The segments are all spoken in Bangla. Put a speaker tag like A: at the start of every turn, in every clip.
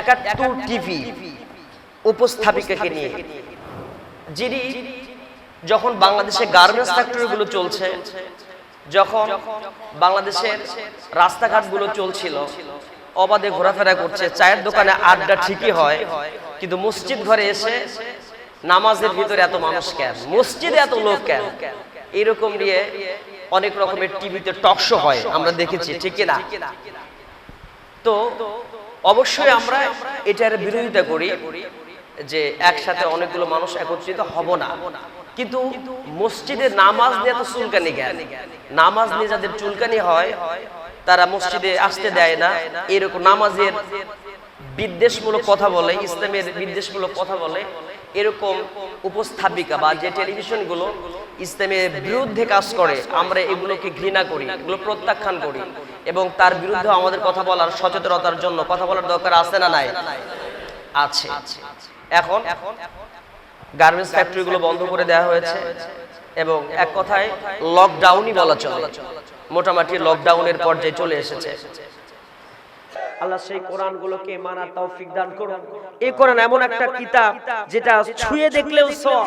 A: একাত্তর টিভি উপস্থাপিকাকে নিয়ে। যিনি যখন বাংলাদেশে গার্মেন্টস ফ্যাক্টরিগুলো চলছে, যখন বাংলাদেশের রাস্তাঘাটগুলো চলছিল, অবাধে ঘোরাফেরা করছে, চায়ের দোকানে আড্ডা ঠিকই হয়, কিন্তু মসজিদ ঘরে এসে নামাজের ভিতরে এত মানুষ কেন? মসজিদে এত লোক কেন? এরকম নিয়ে অনেক রকমের টিভিতে টক শো হয়, আমরা দেখেছি, ঠিক না? তো অবশ্যই আমরা এটার বিরোধিতা করি যে একসাথে অনেকগুলো মানুষ একত্রিত হব না। কিন্তু মসজিদে নামাজ নিয়ে তো চুলকানি জ্ঞান। নামাজ নিয়ে যাদের চুলকানি হয় তারা মসজিদে আসতে দেয় না। এরকম নামাজের বিদ্বেষমূলক কথা বলে ইসলামের বিদ্বেষমূলক কথা বলে এরকম উপস্থাপিকা বা যে টেলিভিশনগুলো ইসলামের বিরুদ্ধে কাজ করে আমরা এগুলোকে ঘৃণা করি এগুলো প্রত্যাখ্যান করি। এবং তার বিরুদ্ধে আমাদের কথা বলার সচেতনতার জন্য কথা বলার দরকার আছে না নাই? আছে। এখন গার্মেন্টস ফ্যাক্টরিগুলো বন্ধ করে দেওয়া হয়েছে এবং এক কথায় লকডাউনই বলা চলে। মোটামুটি লকডাউনের পর্যায়ে চলে এসেছে। আল্লাহ সেই কোরআনগুলোকে তৌফিক দান করুন। এই কোরআন এমন একটা কিতাব যেটা ছুঁয়ে দেখলেও সব।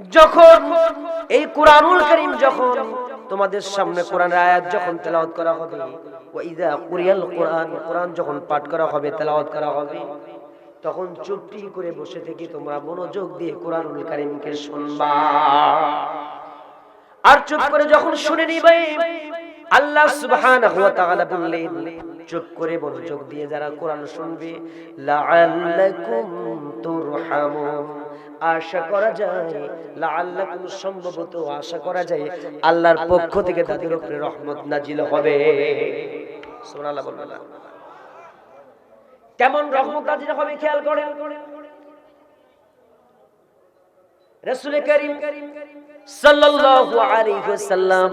A: যখন এই কোরআনুল কারীম যখন তোমাদের সামনে কোরআনের আয়াত যখন তেলাওয়াত করা হবে, ওয়া ইযা কুরিয়াল কোরআন কোরআন যখন পাঠ করা হবে, তেলাওয়াত করা হবে, তখন চুপটি করে বসে থেকে তোমরা মনোযোগ দিয়ে কোরআনুল কারীমকে শুনবা। আর চুপ করে যখন শুনে নিবে, আল্লাহ সুবহানাহু ওয়া তাআলা বললেন, চুপ করে মনোযোগ দিয়ে যারা কোরআন শুনবে, লাআল্লাকুম তুরহামুন। আশা করা যায় লাআল্লাকুম সম্ভবত আশা করা যায় আল্লাহর পক্ষ থেকে তাদের উপরে রহমত নাজিল হবে। সুবহানাল্লাহ বলবেন না। কেমন রহমত নাজিল হবে খেয়াল করেন। রাসূল করিম সাল্লাল্লাহু আলাইহি ওয়াসাল্লাম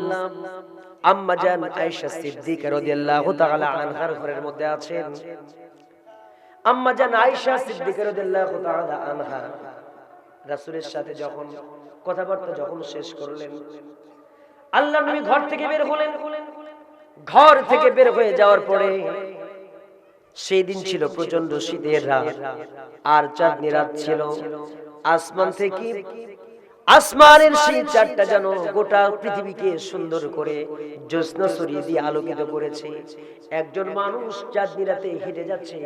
A: আম্মা জান আয়েশা সিদ্দিকা রাদিয়াল্লাহু তাআলা আনহার ঘরের মধ্যে আছেন। আম্মা জান আয়েশা সিদ্দিকা রাদিয়াল্লাহু তাআলা আনহা। রাসূলের সাথে যখন কথাবার্তা যখন শেষ করলেন, আল্লাহ নবী ঘর থেকে বের হলেন। ঘর থেকে বের হয়ে যাওয়ার পরে সেই দিন ছিল প্রচণ্ড শীতের রাত, আর চাঁদনি রাত ছিল। আসমান থেকে আসমানের সেই চারটা যেন গোটা পৃথিবীকে সুন্দর করে জ্যোৎস্না সরিয়ে দিয়ে আলোকিত করেছে। একজন মানুষ চাঁদনি রাতে হেঁটে যাচ্ছে,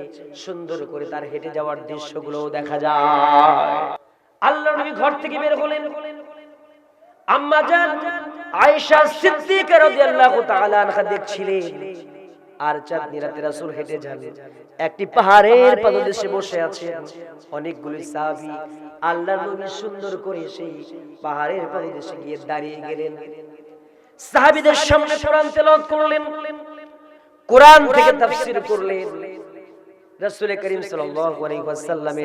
A: সুন্দর করে তার হেঁটে যাওয়ার দৃশ্যগুলো দেখা যায়। আল্লাহ নবী ঘর থেকে বের হলেন। আম্মা জান আয়েশা সিদ্দিকা রাদিয়াল্লাহু তাআলা আনহা দেখছিলেন। আর চাঁদনি রাতে রাসূল হেঁটে যান। একটি পাহাড়ের পাদদেশে বসে আছেন। অনেকগুলো সাহাবী আল্লাহ নবী সুন্দর করে সেই পাহাড়ের পাদদেশে গিয়ে দাঁড়িয়ে গেলেন। সাহাবীদের সামনে কোরআন তেলাওয়াত করলেন। কোরআন থেকে তাফসীর করলেন। রাসূল করিম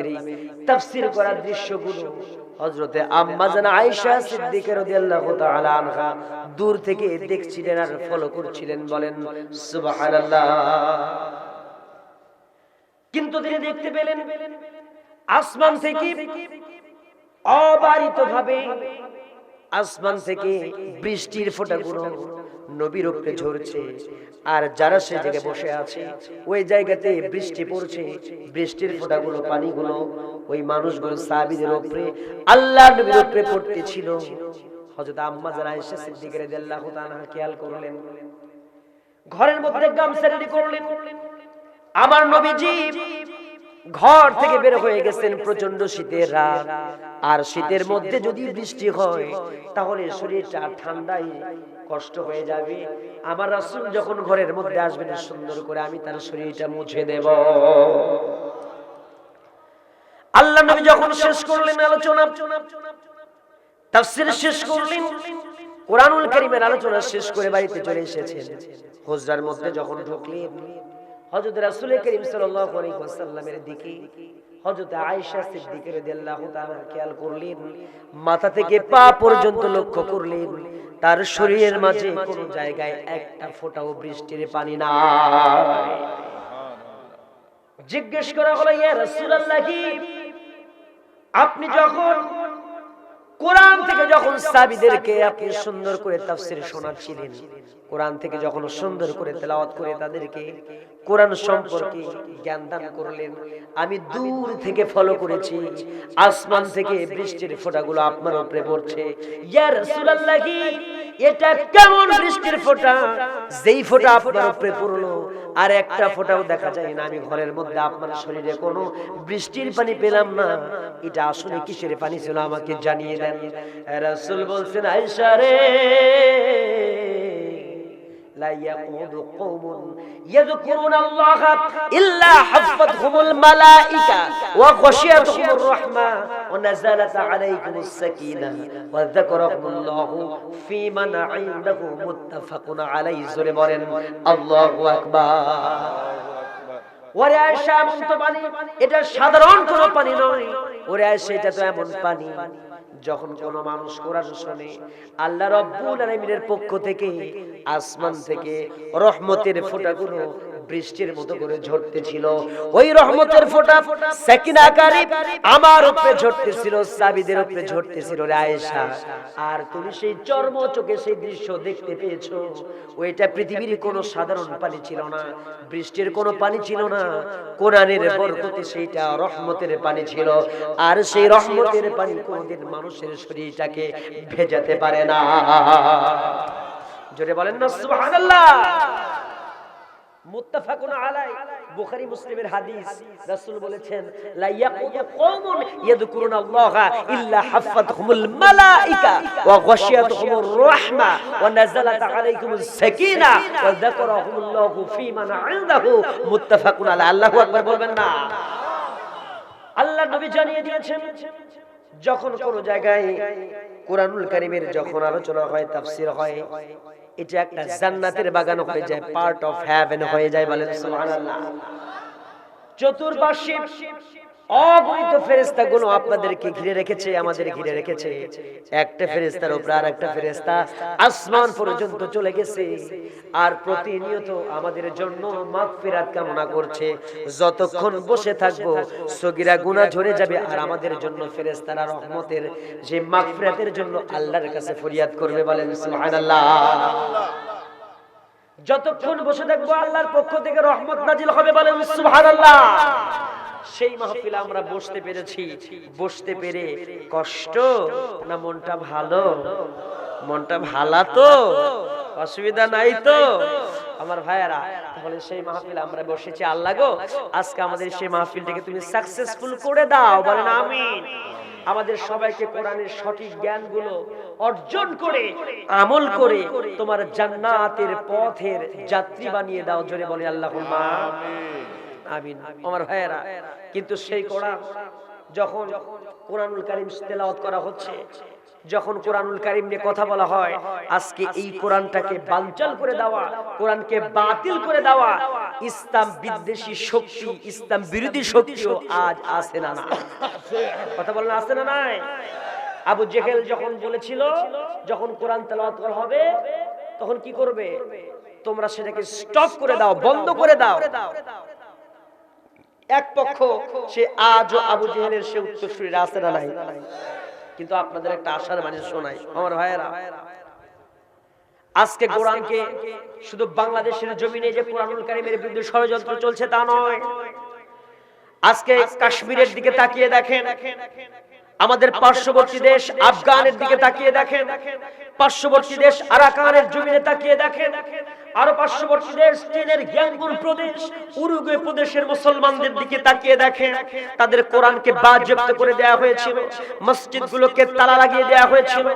A: এই তাফসীর করার দৃশ্যগুলো হযরতে আম্মা আয়েশা সিদ্দিকা রাদিয়াল্লাহু তাআলা আনহা দূর থেকে দেখছিলেন আর ফলো করছিলেন, বলেন কিন্তু তিনি দেখতে পেলেন আসমান থেকে অবারিত ভাবে আসমান থেকে বৃষ্টির ফোঁটাগুলো নবীর উপরে ঝরছে। আর যারা সে জায়গায় বসে আছে, ওই জায়গাতে বৃষ্টি পড়ছে। বৃষ্টির ফোঁটাগুলো, পানিগুলো, ওই মানুষগুলো সাহাবীদের উপরে, আল্লাহ নবীর উপরে পড়তেছিল। হযরত আম্মা যারা এসে সিদ্দিকের রাদিয়াল্লাহু তাআলা খেয়াল করলেন। ঘরের মধ্যে গামছা রেডি করলেন। আমার নবীজি ঘর থেকে বের হয়ে গেছেন প্রচণ্ড শীতের রাত। আর শীতের মধ্যে যদি বৃষ্টি হয় তাহলে শরীরটা ঠান্ডায় কষ্ট হয়ে যাবে। আমার রাসূল যখন ঘরের মধ্যে আসবেন সুন্দর করে আমি তার শরীরটা মুছে দেব। আল্লাহ নবী যখন শেষ করলেন আলোচনা তাফসীর শেষ করলেন কোরআনুল কারীমের আলোচনা শেষ করে বাড়িতে চলে এসেছেন। হুজরার মধ্যে যখন ঢুকলেন হযরত রাসূল করিম ওয়াসাল্লামের দিকে হযরত আয়েশা সিদ্দিকা রাদিয়াল্লাহু তাআলা খেয়াল করলেন, মাথা থেকে পা পর্যন্ত লক্ষ্য করলেন, তার শরীরের মাঝে কোনো জায়গায় একটা ফোঁটাও বৃষ্টির পানি নাই। জিজ্ঞেস করা হলো, ইয়া রাসূলুল্লাহ কি আপনি যখন কোরআন থেকে যখন সাবিদেরকে আপনি সুন্দর করে তাফসীর শোনাচ্ছিলেন, কোরআন থেকে যখন সুন্দর করে তেলাওয়াত করে তাদেরকে কোরআন সম্পর্কে জ্ঞান দান করলেন, আমি দূর থেকে ফলো করেছি, আসমান থেকে বৃষ্টির ফোঁটাগুলো আপনার উপরে পড়ছে। ইয়া রাসূলুল্লাহ কি এটা কেমন বৃষ্টির ফোঁটা? যেই ফোঁটা আপনার উপরে পড়ল, আর একটা ফোঁটাও দেখা যায় না, আমি ঘরের মধ্যে আপনার শরীরে কোনো বৃষ্টির পানি পেলাম না। এটা আসলে কিসের পানি ছিল আমাকে জানিয়ে দেন। দাঁড়িয়ে রাসুল বলছেন আইসা সাধারণ কোনো পানি নয়। ওরে আয়েশা এটা তো এমন পানি। যখন কোন মানুষ কোরআন শুনে আল্লাহ রব্বুল আলমিনের পক্ষ থেকে আসমান থেকে রহমতের ফোঁটাগুলো বৃষ্টির মতো করে ঝরতেছিল। ওই রহমতের ফোঁটা সাকিনা আকারে আমার উপরে ঝরতেছিল সাবিদের উপরে ঝরতেছিল রে আয়েশা। আর তুমি সেই চর্ম চোখে সেই দৃশ্য দেখতে পেয়েছ। ওইটা পৃথিবীর কোনো সাধারণ পানি ছিল না। বৃষ্টির কোনো পানি ছিল না। কোরআনের বরকতে সেইটা রহমতের পানি ছিল। আর সেই রহমতের পানি কোনদিন মানুষের শরীরটাকে ভেজাতে পারে না জোরে বলেন না। সুবহানাল্লাহ। মুত্তাফাকুন বলবেন না। আল্লাহ নবী জানিয়ে দিয়েছেন, যখন কোন জায়গায় কোরআনুল কারীমের যখন আলোচনা হয়, তাফসীর হয় এটা একটা জান্নাতের বাগান হয়ে যায় পার্ট অফ হ্যাভেন হয়ে যায় বলেন সুবহানাল্লাহ। চতুর্পাশে অগণিত ফেরেশতা গুলো আপনাদেরকে ঘিরে রেখেছে, আমাদের ঘিরে রেখেছে। একটা ফেরেস্তার উপর আর একটা ফেরেশতা আসমান পর্যন্ত চলে গেছে। আর প্রতিনিয়ত আমাদের জন্য মাগফিরাত কামনা করছে। যতক্ষণ বসে থাকব, সগিরা গুনাহ ঝরে যাবে আর আমাদের জন্য ফেরেশতারা রহমতের যে মাগফিরাতের জন্য আল্লাহর কাছে ফরিয়াদ করবে বলেন সুবহানাল্লাহ। যতক্ষণ বসে থাকব, আল্লাহর পক্ষ থেকে রহমত নাজিল হবে বলেন সুবহানাল্লাহ। সেই মাহফিলে আমরা বসতে পেরেছি। বসতে পেরে কষ্ট না মনটা ভালো? মনটা ভালা তো? অসুবিধা নাই তো? আমার ভাইয়ারা, তাহলে সেই মাহফিলে আমরা বসেছি। আল্লাহ গো, আজকে আমাদের সেই মাহফিলটাকে তুমি সাকসেসফুল করে দাও, বলেন আমিন। আমাদের সবাইকে কোরআনের সঠিক জ্ঞানগুলো অর্জন করে, আমল করে তোমার জান্নাতের পথের যাত্রী বানিয়ে দাও, জোরে বলে আল্লাহ আমিন আমার ভাইয়েরা। কিন্তু সেই কোরআন যখন কোরআনুল কারিম তেলাওয়াত করা হচ্ছে, যখন কোরআনুল কারিম নিয়ে কথা বলা হয়, আজকে এই কোরআনটাকে বানচাল করে দেওয়া, কোরআনকে বাতিল করে দেওয়া, ইসলাম বিদ্বেষী শক্তি, ইসলাম বিরোধী শক্তিও আজ আসে না না কথা বলেন আসে না নাই? আবু জেহেল যখন বলেছিল, যখন কোরআন তেলাওয়াত করা হবে, তখন কি করবে? তোমরা সেটাকে স্টপ করে দাও, বন্ধ করে দাও। এক পক্ষ সে আজও আবু জেহেলের সে উত্তরসূরি আছে না নাই। কিন্তু আপনাদের একটা আশার মানে শোনাই আমার ভাইয়েরা। আজকে কোরআনকে শুধু বাংলাদেশের জমিনে যে কোরআনুল কারিমের বিরুদ্ধে ষড়যন্ত্র চলছে তা নয় আজকে কাশ্মীরের দিকে তাকিয়ে দেখেন আমাদের পার্শ্ববর্তী দেশ আফগানের দিকে তাকিয়ে দেখেন পার্শ্ববর্তী দেশ আরাকানের জমিনে তাকিয়ে দেখেন আরও পার্শ্ববর্তী দেশ, চীনের গ্যাংগুন প্রদেশ, উরুগুয়ে প্রদেশের মুসলমানদের দিকে তাকিয়ে দেখেন তাদের কোরআনকে বাজেপ্ত করে দেওয়া হয়েছিল, মসজিদগুলোকে তালা লাগিয়ে দেওয়া হয়েছিল।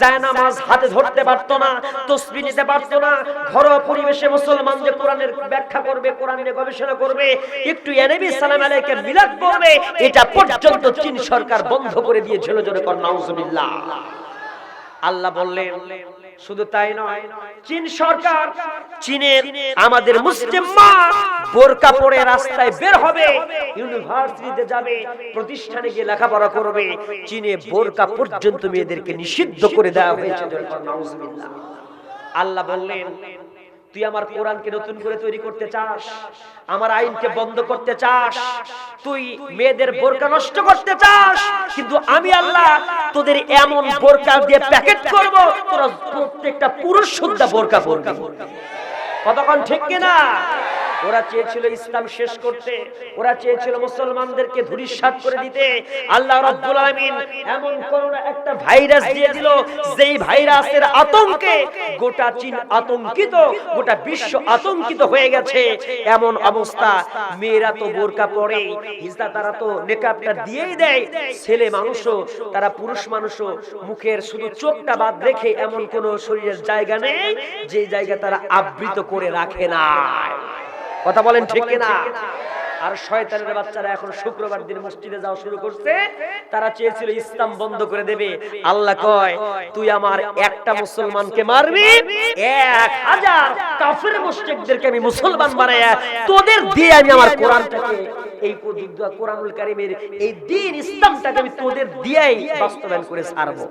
A: জায়নামাজ হাতে ধরতে পারতো না, তসবি নিতে পারতো না, ঘরোয়া পরিবেশে মুসলমান যে কোরআনের ব্যাখ্যা করবে, কোরআন নিয়ে গবেষণা করবে, একটু এনেবি সালাম আলাইকে মিলাদ করবে এটা পর্যন্ত চীন সরকার বন্ধ করে দিয়েছিল, জোরে কর, নাউজুবিল্লাহ। আল্লাহ বললেন শুধু তাই নয় চীন সরকার চীনের আমাদের মুসলিম মা বোরকা পরে রাস্তায় বের হবে ইউনিভার্সিটিতে যাবে প্রতিষ্ঠানে গিয়ে লেখাপড়া করবে চীনে বোরকা পর্যন্ত মেয়েদেরকে নিষিদ্ধ করে দেওয়া হয়েছে। আল্লাহ বললেন তুই আমার কোরআনকে নতুন করে তৈরি করতে চাস, আমার আইনকে বন্ধ করতে চাস, তুই মেয়েদের বোরকা নষ্ট করতে চাস, কিন্তু আমি আল্লাহ তোদের এমন বোরকা দিয়ে প্যাকেট করব, তোরা প্রত্যেকটা পুরুষ সুদ্ধা বোরকা পরবি। কতক্ষণ ঠিক কিনা? ওরা চেয়েছিল ইসলাম শেষ করতে, ওরা চেয়েছিল মুসলমানদেরকে ধূলিসাৎ করে দিতে। আল্লাহ রাব্বুল আলামিন এমন করোনা একটা ভাইরাস দিয়ে দিল, যেই ভাইরাসের আতঙ্কে গোটা চীন আতঙ্কিত, গোটা বিশ্ব আতঙ্কিত হয়ে গেছে। এমন অবস্থা, মেয়েরা তো বোরকা পরে হিজা তারা তো নেকাবটা দিয়েই দেয়। ছেলে মানুষও, তারা পুরুষ মানুষও, মুখের শুধু চোখটা বাদ রেখে এমন কোন শরীরের জায়গা নেই, যে জায়গা তারা আবৃত করে রাখে না কথা বলেন ঠিক কিনা? আর শয়তানের বাচ্চারা এখন শুক্রবার দিন মসজিদে যাওয়া শুরু করছে তারা চেয়েছিল ইসলাম বন্ধ করে দেবে। আল্লাহ কয় তুই আমার একটা মুসলমানকে মারবি এক হাজার কাফের মুশরিকদেরকে আমি মুসলমান বানায়া তোদের দিয়ে আমি আমার কোরআনটাকে এই কোরআনুল কারিমের এই দিন ইসলামটাকে আমি তোদের দিয়েই বাস্তবায়ন করে ছাড়বো।